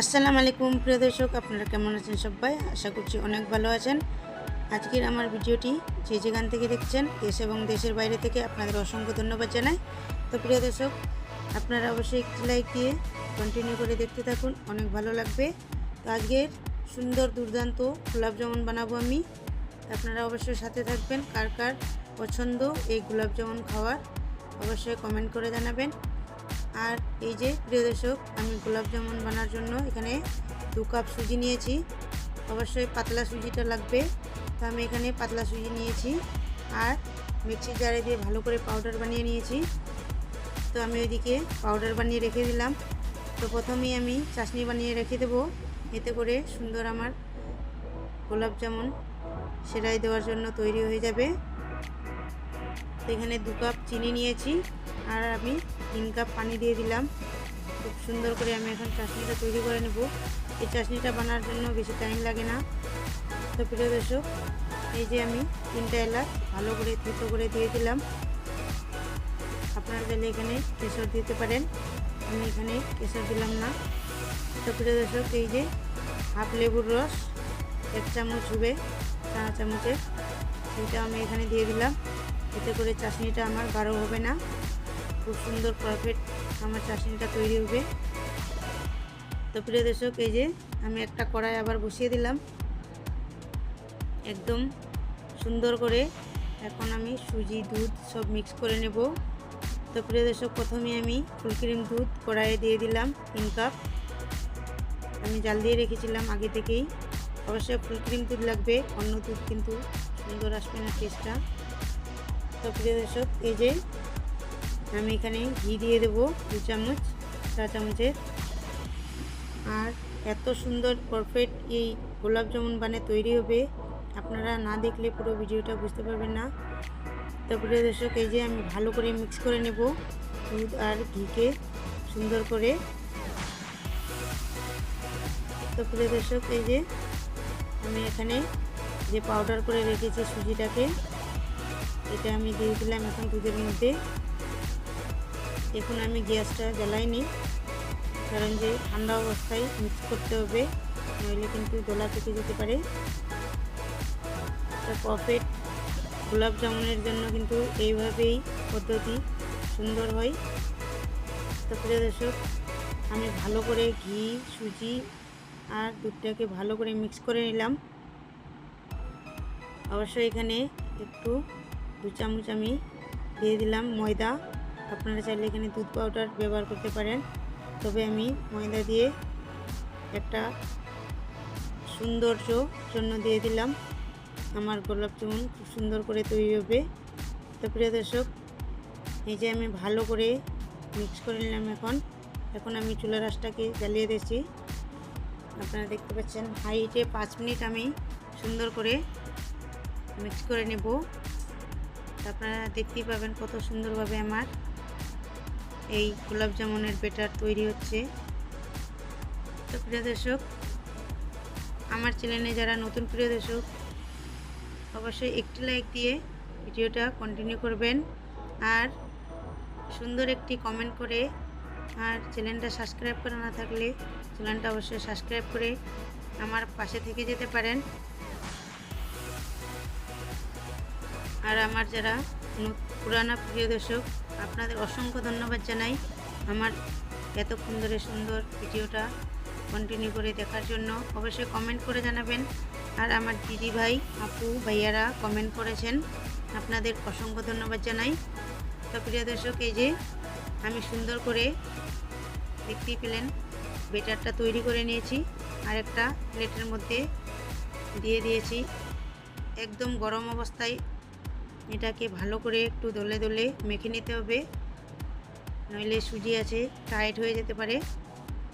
আসসালামু আলাইকুম, প্রিয় দর্শক, আপনারা কেমন আছেন সবাই? আশা করছি অনেক ভালো আছেন। আজকের আমার ভিডিওটি যে যেখান থেকে দেখছেন, দেশ এবং দেশের বাইরে থেকে আপনাদের অসংখ্য ধন্যবাদ জানাই। তো প্রিয় দর্শক, আপনারা অবশ্যই একটি লাইক দিয়ে কন্টিনিউ করে দেখতে থাকুন, অনেক ভালো লাগবে। তো আজকের সুন্দর, দুর্দান্ত গোলাপ জামুন বানাবো আমি। আপনারা অবশ্যই সাথে থাকবেন, কার কার পছন্দ এই গোলাপ জামুন খাওয়ার, অবশ্যই কমেন্ট করে জানাবেন। আর এই যে, প্রিয় দর্শক, আমি গোলাপ জামুন বানার জন্য এখানে দু কাপ সুজি নিয়েছি। অবশ্যই পাতলা সুজিটা লাগবে। তো আমি এখানে পাতলা সুজি নিয়েছি আর মিক্সি জারে দিয়ে ভালো করে পাউডার বানিয়ে নিয়েছি। তো আমি ওইদিকে পাউডার বানিয়ে রেখে দিলাম। তো প্রথমেই আমি চাশনি বানিয়ে রেখে দেবো। এতে করে সুন্দর আমার গোলাপ জামুন সেলাই দেওয়ার জন্য তৈরি হয়ে যাবে। তো এখানে দু কাপ চিনি নিয়েছি আর আমি তিন কাপ পানি দিয়ে দিলাম। খুব সুন্দর করে আমি এখন চাশনিটা তৈরি করে নেব। এই চাশনিটা বানার জন্য বেশি টাইম লাগে না। তো প্রিয় দর্শক, এই যে আমি তিনটা এলাচ ভালো করে থেতো করে দিয়ে দিলাম। আপনারা চাইলে এখানে কেশর দিতে পারেন। আমি এখানে কেশর দিলাম না। তো প্রিয় দর্শক, এই যে হাফ লেবুর রস, এক চামচ হবে চা চামচের সেইটা আমি এখানে দিয়ে দিলাম। এতে করে চাশনিটা আমার গাঢ় হবে না। খুব সুন্দর পারফেক্ট আমার চাশনিটা তৈরি হবে। তো প্রিয় দর্শক, এই যে আমি একটা কড়াই আবার বসিয়ে দিলাম। একদম সুন্দর করে এখন আমি সুজি, দুধ সব মিক্স করে নেব। তো প্রিয় দর্শক, প্রথমে আমি ফুলক্রিম দুধ কড়াইয়ে দিয়ে দিলাম তিন কাপ। আমি জাল দিয়ে রেখেছিলাম আগে থেকেই। অবশ্যই ফুলক্রিম দুধ লাগবে, অন্য দুধ কিন্তু সুন্দর আসবে না টেস্টটা। তো প্রিয় দর্শক এই যে আমি এখানে ঘি দিয়ে দেবো দু চামচ, চা চামচের। আর এত সুন্দর পারফেক্ট এই গোলাপ জামুন বানে তৈরি হবে। আপনারা না দেখলে পুরো ভিডিওটা বুঝতে পারবেন না। তো প্রিয় দর্শক, এই যে আমি ভালো করে মিক্স করে নেব দুধ আর ঘিকে সুন্দর করে। তো প্রিয় দর্শক, এই যে আমি এখানে যে পাউডার করে রেখেছি সুজিটাকে এটা আমি দিয়ে দিলাম এখন দুধের মধ্যে। এখন আমি গ্যাসটা জ্বালাইনি কারণ যে ঠান্ডা অবস্থায় মিক্স করতে হবে, নইলে কিন্তু দোলা পেকে যেতে পারে। তো পারফেক্ট গোলাপ জামুনের জন্য কিন্তু এইভাবেই পদ্ধতি সুন্দর হয়। তো প্রিয় দর্শক, আমি ভালো করে ঘি, সুজি আর দুধটাকে ভালো করে মিক্স করে নিলাম। অবশ্যই এখানে একটু দু চামচ আমি দিয়ে দিলাম ময়দা। আপনারা চাইলে এখানে দুধ পাউডার ব্যবহার করতে পারেন। তবে আমি ময়দা দিয়ে একটা সৌন্দর্য জন্য দিয়ে দিলাম। আমার গোলাপ জামুন খুব সুন্দর করে তৈরি হবে। তো প্রিয় দর্শক, এই যে আমি ভালো করে মিক্স করে নিলাম এখন। এখন আমি চুলা রাসটাকে জ্বালিয়ে দিয়েছি। আপনারা দেখতে পাচ্ছেন, হাইটে পাঁচ মিনিট আমি সুন্দর করে মিক্স করে নেব। আপনারা দেখতেই পাবেন কত সুন্দরভাবে আমার এই গোলাপ জামুনের বেটার তৈরি হচ্ছে। তো প্রিয় দর্শক, আমার চ্যানেলে যারা নতুন প্রিয় দর্শক, অবশ্যই একটি লাইক দিয়ে ভিডিওটা কন্টিনিউ করবেন আর সুন্দর একটি কমেন্ট করে আর চ্যানেলটা সাবস্ক্রাইব করা না থাকলে চ্যানেলটা অবশ্যই সাবস্ক্রাইব করে আমার পাশে থেকে যেতে পারেন। আর আমার যারা পুরানা প্রিয় দর্শক, আপনাদের অসংখ্য ধন্যবাদ জানাই আমার এতক্ষণ ধরে সুন্দর ভিডিওটা কন্টিনিউ করে দেখার জন্য। অবশ্যই কমেন্ট করে জানাবেন। আর আমার দিদি ভাই, আপু, ভাইয়ারা কমেন্ট করেছেন। আপনাদের অসংখ্য ধন্যবাদ জানাই। তো প্রিয় দর্শক, এই যে আমি সুন্দর করে দেখতেই পেলেন, বেটারটা তৈরি করে নিয়েছি। আর একটা প্লেটের মধ্যে দিয়ে দিয়েছি। একদম গরম অবস্থায় এটাকে ভালো করে একটু দলে দলে মেখে নিতে হবে। নইলে সুজি আছে, টাইট হয়ে যেতে পারে।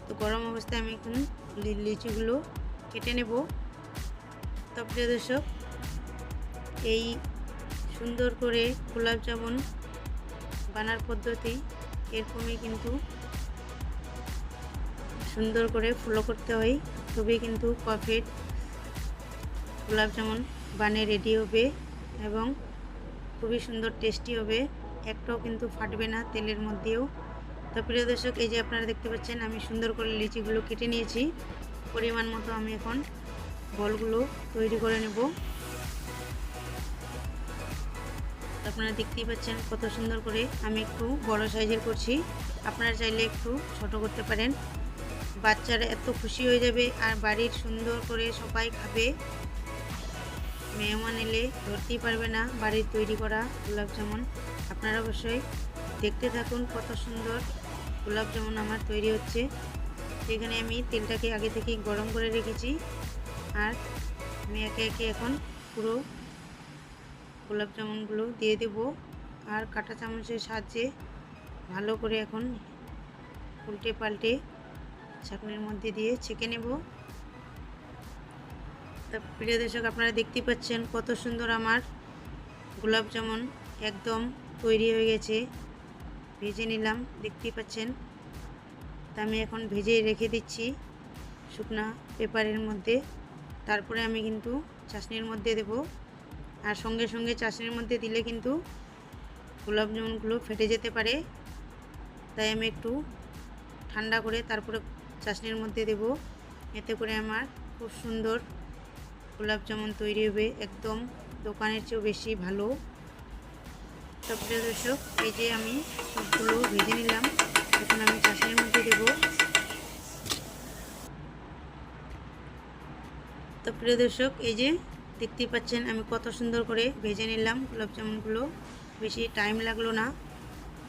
তো গরম অবস্থায় আমি এখন লিচিগুলো কেটে নেব। তো প্রিয় দর্শক, এই সুন্দর করে গোলাপ জামুন বানার পদ্ধতি এরকমই কিন্তু সুন্দর করে ফলো করতে হয়। তবেই কিন্তু পারফেক্ট গোলাপ জামুন বানে রেডি হবে এবং খুবই সুন্দর টেস্টি হবে। একটাও কিন্তু ফাটবে না তেলের মধ্যেও। তো প্রিয় দর্শক, এই যে আপনারা দেখতে পাচ্ছেন, আমি সুন্দর করে লিচিগুলো কেটে নিয়েছি। পরিমাণ মতো আমি এখন বলগুলো তৈরি করে নেব। আপনারা দেখতেই পাচ্ছেন কত সুন্দর করে আমি একটু বড় সাইজের করছি। আপনারা চাইলে একটু ছোট করতে পারেন। বাচ্চারা এত খুশি হয়ে যাবে আর বাড়ির সুন্দর করে সবাই খাবে। মেহমান এলে ধরতেই পারবে না বাড়ির তৈরি করা গোলাপ জামুন। আপনারা অবশ্যই দেখতে থাকুন কত সুন্দর গোলাপ জামুন আমার তৈরি হচ্ছে। সেখানে আমি তেলটাকে আগে থেকে গরম করে রেখেছি আর আমি একে একে এখন পুরো গোলাপ জামুনগুলো দিয়ে দেব আর কাঁটা চামচের সাহায্যে ভালো করে এখন উল্টে পাল্টে ছাঁকনির মধ্যে দিয়ে ছেঁকে নেব। তা প্রিয় দর্শক, আপনারা দেখতে পাচ্ছেন কত সুন্দর আমার গোলাপ জামুন একদম তৈরি হয়ে গেছে। ভেজে নিলাম, দেখতেই পাচ্ছেন। তা আমি এখন ভেজে রেখে দিচ্ছি শুকনা পেপারের মধ্যে। তারপরে আমি কিন্তু চাশনির মধ্যে দেব। আর সঙ্গে সঙ্গে চাশনির মধ্যে দিলে কিন্তু গোলাপ জামুনগুলো ফেটে যেতে পারে। তাই আমি একটু ঠান্ডা করে তারপরে চাশনির মধ্যে দেব। এতে করে আমার খুব সুন্দর গোলাপ জামুন তৈরি হবে, একদম দোকানের চেয়েও বেশি ভালো। তো প্রিয় দর্শক, এই যে আমি সবগুলো ভেজে নিলাম, এখন আমি চাষের মধ্যে দেব। তো প্রিয় দর্শক, এই যে দেখতেই পাচ্ছেন, আমি কত সুন্দর করে ভেজে নিলাম গোলাপ জামুনগুলো। বেশি টাইম লাগল না।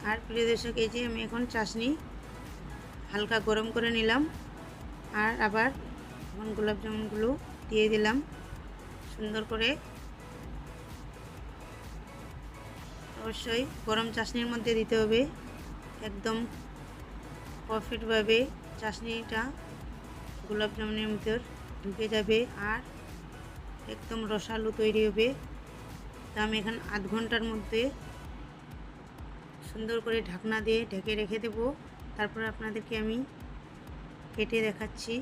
আর প্রিয় দর্শক, এই যে আমি এখন চাশনি হালকা গরম করে নিলাম। আর আবার এখন গোলাপ জামুনগুলো দিয়ে দিলাম। সুন্দর করে। অবশ্যই গরম চাশনির মধ্যে দিতে হবে। একদম পারফেক্টভাবে চাশনিটা গোলাপ জামুনের ভিতর ঢুকে যাবে আর একদম রসালো তৈরি হবে। তা আমি এখন আধ ঘণ্টার মধ্যে সুন্দর করে ঢাকনা দিয়ে ঢেকে রেখে দেব। তারপর আপনাদেরকে আমি কেটে দেখাচ্ছি।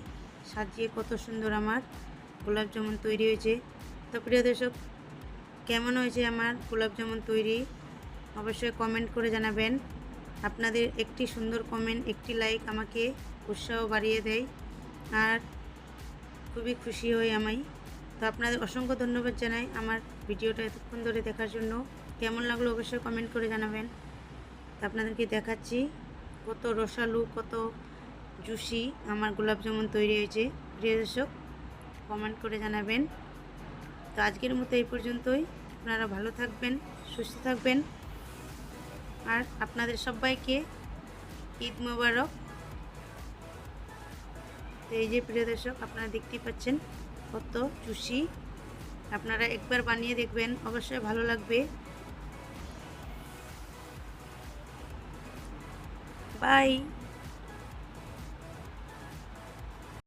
সাজিয়ে কত সুন্দর আমার। গোলাপ জামুন তৈরি হয়েছে। তো প্রিয় দর্শক, কেমন হয়েছে আমার গোলাপ জামুন তৈরি? অবশ্যই কমেন্ট করে জানাবেন। আপনাদের একটি সুন্দর কমেন্ট একটি লাইক আমাকে উৎসাহ বাড়িয়ে দেয় আর খুবই খুশি হই আমি। তো আপনাদের অসংখ্য ধন্যবাদ জানাই আমার ভিডিওটা এতক্ষণ ধরে দেখার জন্য। কেমন লাগল অবশ্যই কমেন্ট করে জানাবেন। তো আপনাদেরকে দেখাচ্ছি কত রসালু, কত জুসি আমার গোলাপ জামুন তৈরি হয়েছে। প্রিয় দর্শক কমেন্ট করে জানাবেন। তো আজকের মতো এই পর্যন্তই। আপনারা ভালো থাকবেন, সুস্থ থাকবেন। আর আপনাদের সবাইকে ঈদ মোবারক। তো এই যে প্রিয় দর্শক, আপনারা দেখতেই পাচ্ছেন কত চুষি আপনারা একবার বানিয়ে দেখবেন, অবশ্যই ভালো লাগবে। বাই।